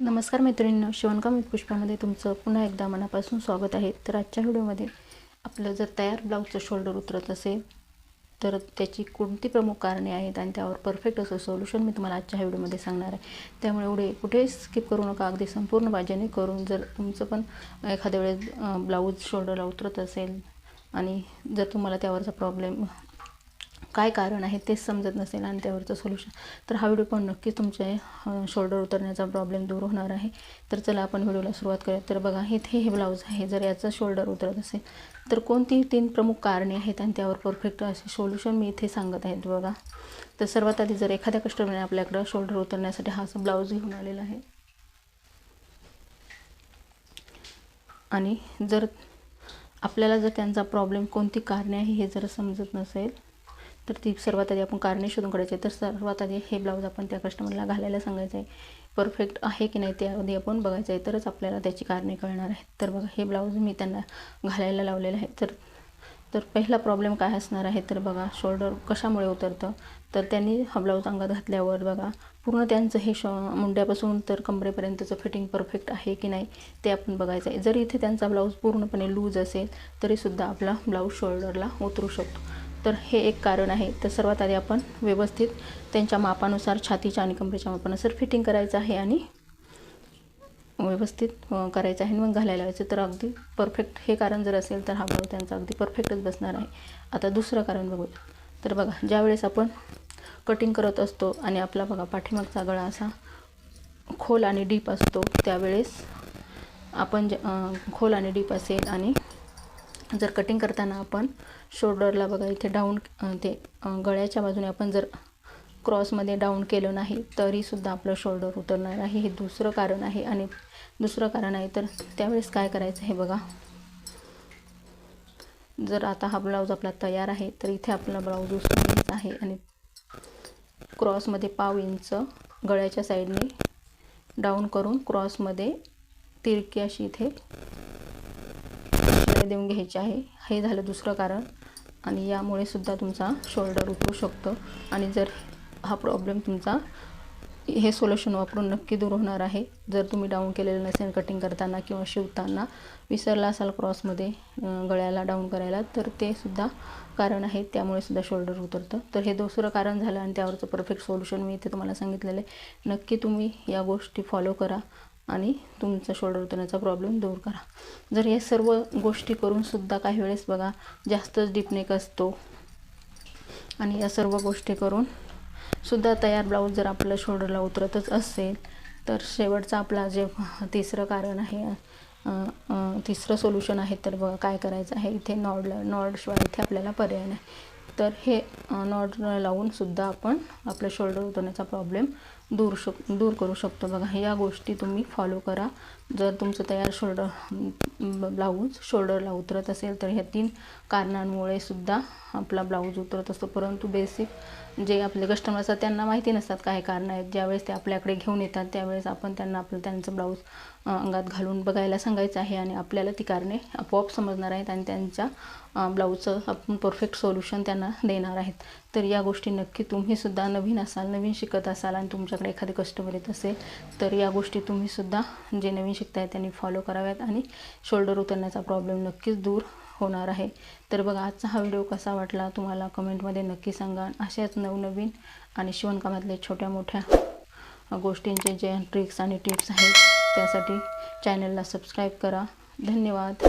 नमस्कार मैत्रिणींनो शिवणकाम विथ पुष्पामध्ये तुमचं पुन्हा एकदा मनापासून स्वागत आहे. तर आजच्या व्हिडिओमध्ये आपलं जर तयार ब्लाऊजचं शोल्डर उतरत असेल तर त्याची कोणती प्रमुख कारणे आहेत आणि त्यावर परफेक्ट असं सोल्युशन मी तुम्हाला आजच्या व्हिडिओमध्ये सांगणार आहे. त्यामुळे एवढे कुठे स्किप करू नका अगदी संपूर्ण बाजेने करून जर तुमचं पण एखाद्या वेळेस ब्लाऊज शोल्डरला उतरत असेल आणि जर तुम्हाला त्यावरचा प्रॉब्लेम काय कारण आहे तेच समजत नसेल आणि त्यावरचं सोल्युशन तर हा व्हिडिओ पण नक्कीच तुमचे शोल्डर उतरण्याचा प्रॉब्लेम दूर होणार आहे. तर चला आपण व्हिडिओला सुरुवात करूया. तर बघा इथे हे ब्लाऊज आहे. जर याचं शोल्डर उतरत असेल तर कोणती तीन प्रमुख कारणे आहेत आणि त्यावर परफेक्ट असे सोल्युशन मी इथे सांगत आहेत बघा तर सर्वात आधी जर एखाद्या कस्टमरने आपल्याकडं शोल्डर उतरण्यासाठी हा असं ब्लाऊज घेऊन आलेला आहे. आणि जर आपल्याला जर त्यांचा प्रॉब्लेम कोणती कारणे आहे हे जर समजत नसेल तर ती सर्वात आधी आपण कारणे शोधून काढायचे तर सर्वात आधी हे ब्लाऊज आपण त्या कस्टमरला घालायला सांगायचं आहे परफेक्ट आहे की नाही ते आधी आपण बघायचं आहे तरच आपल्याला त्याची कारणे कळणार आहेत. तर बघा हे ब्लाऊज मी त्यांना घालायला लावलेलं आहे. तर तर पहिला प्रॉब्लेम काय असणार आहे? तर बघा शोल्डर कशामुळे उतरतं? तर त्यांनी हा ब्लाऊज अंगात घातल्यावर बघा पूर्ण त्यांचं हे शॉ मुंड्यापासून तर कमरेपर्यंतचं फिटिंग परफेक्ट आहे की नाही ते आपण बघायचं आहे जर इथे त्यांचा ब्लाऊज पूर्णपणे लूज असेल तरीसुद्धा आपला ब्लाऊज शोल्डरला उतरू शकतो. तर हे एक कारण आहे. तर सर्वात आधी आपण व्यवस्थित त्यांच्या मापानुसार छातीच्या आणि कमरेच्या मापानुसार फिटिंग करायचं आहे आणि व्यवस्थित करायचं आहे मग घालायला लावायचं. तर अगदी परफेक्ट हे कारण जर असेल तर हा ब्लाऊज त्यांचा अगदी परफेक्टच बसणार आहे. आता दुसरं कारण बघूया. तर बघा ज्यावेळेस आपण कटिंग करत असतो आणि आपला बघा पाठीमागचा गळा असा खोल आणि डीप असतो त्यावेळेस आपण खोल आणि डीप असेल आणि जर कटिंग करताना आपण शोल्डरला बघा इथे डाऊन ते गळ्याच्या बाजूने आपण जर क्रॉसमध्ये डाऊन केलं नाही तरीसुद्धा आपलं शोल्डर उतरणार आहे. हे दुसरं कारण आहे. आणि दुसरं कारण आहे तर त्यावेळेस काय करायचं हे बघा. जर आता हा ब्लाऊज आपला तयार आहे तर इथे आपला ब्लाऊज उचलून आहे. आणि क्रॉसमध्ये पाव इंच गळ्याच्या साईडने डाऊन करून क्रॉसमध्ये तिरकी अशी इथे देऊन घ्यायचे आहे. हे झालं दुसरं कारण. आणि यामुळे सुद्धा तुमचा शोल्डर उतरू शकतो. आणि जर हा प्रॉब्लेम तुमचा हे सोल्युशन वापरून नक्की दूर होणार आहे. जर तुम्ही डाऊन केलेलं नसेल कटिंग करताना किंवा शिवताना विसरला असाल क्रॉसमध्ये गळ्याला डाऊन करायला तर ते सुद्धा कारण आहे. त्यामुळे सुद्धा शोल्डर उतरतं. तर हे दुसरं कारण झालं आणि त्यावरचं परफेक्ट सोल्युशन मी इथे तुम्हाला सांगितलेलं आहे. नक्की तुम्ही या गोष्टी फॉलो करा. आणि तुमचा शोल्डर उतरण्याचा प्रॉब्लेम दूर करा. जर या सर्व गोष्टी करूनसुद्धा काही वेळेस बघा जास्तच डीपनेक असतो. आणि या सर्व गोष्टी करून सुद्धा तयार ब्लाऊज जर आपलं शोल्डरला उतरतच असेल तर शेवटचा आपला जे तिसरं कारण आहे तिसरं सोल्युशन आहे तर बघा काय करायचं आहे. इथे नॉडला नॉडशिवाय इथे आपल्याला पर्याय नाही. तर हे नॉड लावूनसुद्धा आपण आपलं शोल्डर उतरण्याचा प्रॉब्लेम दूर शक दूर करू शकतो. बघा या गोष्टी तुम्ही फॉलो करा. जर तुमचं तयार शोल्डर ब्लाऊज शोल्डरला उतरत असेल तर ह्या तीन कारणांमुळे सुद्धा आपला ब्लाऊज उतरत असतो. परंतु बेसिक जे आपले कस्टमर असतात त्यांना माहिती नसतात काय कारणं आहेत. ज्यावेळेस ते आपल्याकडे घेऊन येतात त्यावेळेस आपण त्यांना आपलं त्यांचं ब्लाऊज अंगात घालून बघायला सांगायचं आहे आणि आपल्याला ती कारणे आपोआप समजणार आहेत आणि त्यांच्या ब्लाऊजचं आपण परफेक्ट सोल्युशन त्यांना देणार आहेत. तर या गोष्टी नक्की तुम्हीसुद्धा नवीन असाल नवीन शिकत असाल आणि तुमच्याकडे एखादे कस्टमर येत असेल तर या गोष्टी तुम्हीसुद्धा जे नवीन शिकताय त्यांनी फॉलो कराव्यात आणि शोल्डर उतरण्याचा प्रॉब्लेम नक्कीच दूर होणार आहे. तर बघा आजचा हा व्हिडिओ कसा वाटला तुम्हाला कमेंटमध्ये नक्की सांगा. अशाच नवनवीन आणि शिवणकामातले छोट्या मोठ्या गोष्टींचे जे ट्रिक्स आणि टिप्स आहेत त्यासाठी चॅनलला सबस्क्राईब करा. धन्यवाद.